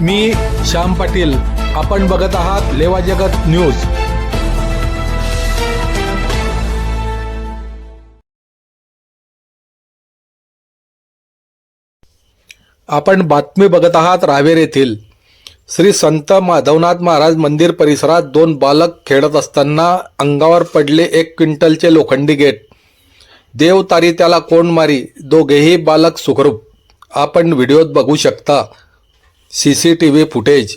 मी श्याम पाटील. आपण बघत आहात लेवा जगत न्यूज. आपण बातमी बघत आहात रावेर येथील. श्री संत माधवनाथ महाराज मंदिर परिसरात दोन बालक खेळत असताना अंगावर पडले एक क्विंटलचे लोखंडी गेट. देव तारी त्याला कोण मारी? दोघेही बालक सुखरूप. आपण व्हिडिओत बघू शकता. C C T V footage